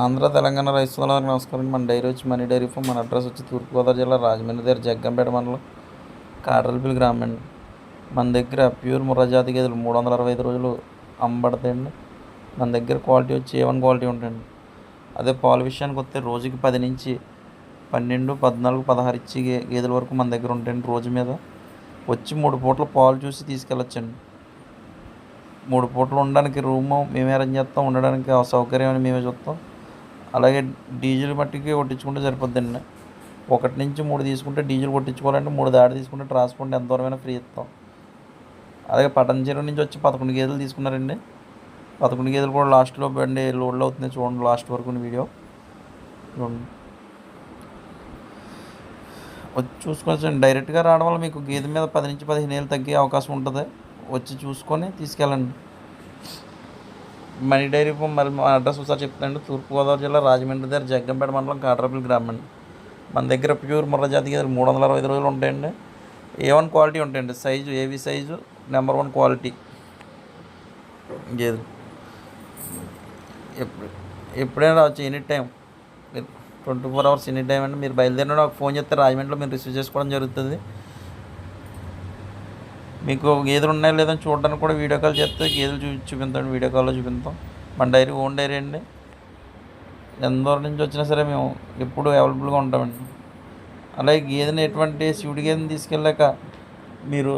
ఆంధ్ర తెలంగాణ రైతు సోదరులకు నమస్కారం. మన డైరీ వచ్చి మనీ డైరీ ఫామ్ మన అడ్రస్ వచ్చి తూర్పుగోదావరి జిల్లా రాజమండ్రి దగ్గర జగ్గంపేట మండలం కాట్రలపల్లి గ్రామం అండి. మన దగ్గర ప్యూర్ ముర్రజాతి గేదెలు మూడు వందల అరవై ఐదు రోజులు అమ్మబడతాయండి మన దగ్గర క్వాలిటీ వచ్చి ఏ వన్ క్వాలిటీ ఉంటాయండి. అదే పాల విషయానికి వస్తే రోజుకి పది నుంచి పన్నెండు పద్నాలుగు పదహారు ఇచ్చి గేదెల వరకు మన దగ్గర ఉంటాయండి రోజు మీద. వచ్చి మూడు పూటలు పాలు చూసి తీసుకెళ్ళొచ్చండి. మూడు పూటలు ఉండడానికి రూము మేమే అరేంజ్ చేస్తాం ఉండడానికి సౌకర్యం అని మేమే చూస్తాం. అలాగే డీజిల్ మట్టికి కొట్టించుకుంటే సరిపోద్దండి. ఒకటి నుంచి మూడు తీసుకుంటే డీజిల్ కొట్టించుకోవాలంటే మూడు దాడి తీసుకుంటే ట్రాన్స్పోర్ట్ ఎంత దూరమైనా ఫ్రీ ఇస్తాం. అలాగే పటన్ నుంచి వచ్చి పదకొండు గేదెలు తీసుకున్నారండి. పదకొండు గేదెలు కూడా లాస్ట్లో బండి లోడ్లో అవుతుంది చూడండి లాస్ట్ వరకు వీడియో. చూడండి. వచ్చి చూసుకోవచ్చండి డైరెక్ట్గా రావడం వల్ల మీకు గేదె మీద పది నుంచి పదిహేను ఏళ్ళు తగ్గే అవకాశం ఉంటుంది. వచ్చి చూసుకొని తీసుకెళ్ళండి. మనీ డైరీ మరి మా అడ్రస్ ఒకసారి చెప్తానండి. తూర్పుగోదావరి జిల్లా రాజమండ్రి దగ్గర జగ్గంపేట మండలం కాట్రపల్లి గ్రామం అండి. మన దగ్గర ప్యూర్ ముర్ర జాతి గేదెలు మూడు వందల అరవై ఐదు రోజులు ఉంటాయండి. ఏ వన్ క్వాలిటీ ఉంటాయండి. సైజు ఏవి సైజు నెంబర్ వన్ క్వాలిటీ గేదెలు. ఎప్పుడు ఎప్పుడైనా రావచ్చు ఎనీ టైం మీరు twenty four hours any time అండి. మీరు బయలుదేరిన నాకు ఫోన్ చేస్తే రాజమండ్రిలో మీరు రిసీవ్ చేసుకోవడం జరుగుతుంది. మీకు గేదెలు ఉన్నాయో లేదో చూడడానికి కూడా వీడియో కాల్ చేస్తే గేదెలు చూ చూపిస్తాం వీడియో కాల్లో చూపిస్తాం మన డైరీ ఓన్ డైరీ అండి. ఎంత దూరం నుంచి వచ్చినా సరే మేము ఎప్పుడు అవైలబుల్గా ఉంటామండి. అలాగే గేదెని ఎటువంటి శివుడి గేదెని తీసుకెళ్ళాక మీరు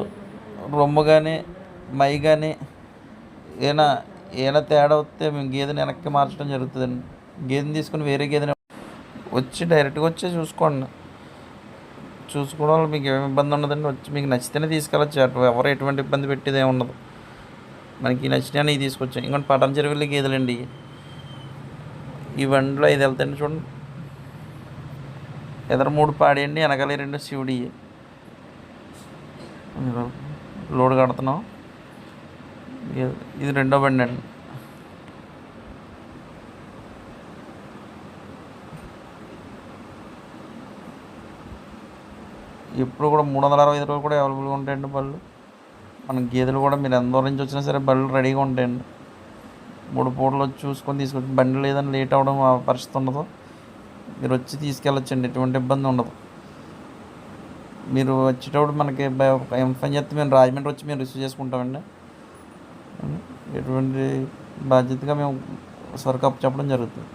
రొమ్ము కానీ మై కానీ ఏమైనా ఏమైనా తేడా వస్తే మేము గేదెని వెనక్కి మార్చడం జరుగుతుందండి. గేదెని తీసుకుని వేరే గేదెని వచ్చి డైరెక్ట్గా వచ్చి చూసుకోండి. చూసుకోవడం మీకు ఏమి ఇబ్బంది ఉండదండి. వచ్చి మీకు నచ్చితేనే తీసుకెళ్ళచ్చు. అటు ఎవరు ఎటువంటి ఇబ్బంది పెట్టేది ఏమి ఉండదు. మనకి నచ్చినా ఇవి తీసుకొచ్చాం. ఇంకోటి పటం చెరువులు గేదెలండి. ఈ బండిలో ఐదు వెళ్తాయండి చూడండి. ఎదర మూడు పాడేయండి. వెనకాల రెండు శివుడి. లోడ్ కడుతున్నాం. ఇది- ఇది రెండో బండి అండి. ఎప్పుడు కూడా మూడు వందల అరవై ఐదు రోజులు కూడా అవైలబుల్గా ఉంటాయండి బళ్ళు. మన గేదెలు కూడా మీరు ఎంత దూరం నుంచి వచ్చినా సరే బళ్ళు రెడీగా ఉంటాయండి. మూడు పూటలు వచ్చి చూసుకొని తీసుకొచ్చి బండి లేదని లేట్ అవ్వడం ఆ పరిస్థితి ఉండదు. మీరు వచ్చి తీసుకెళ్ళొచ్చండి ఎటువంటి ఇబ్బంది ఉండదు. మీరు వచ్చేటప్పుడు మనకి ఇన్ఫామ్ చేస్తే మేము రాజమండ్రి వచ్చి మేము రిసీవ్ చేసుకుంటామండి. ఎటువంటి బాధ్యతగా మేము సరుకు అప్పు చెప్పడం జరుగుతుంది.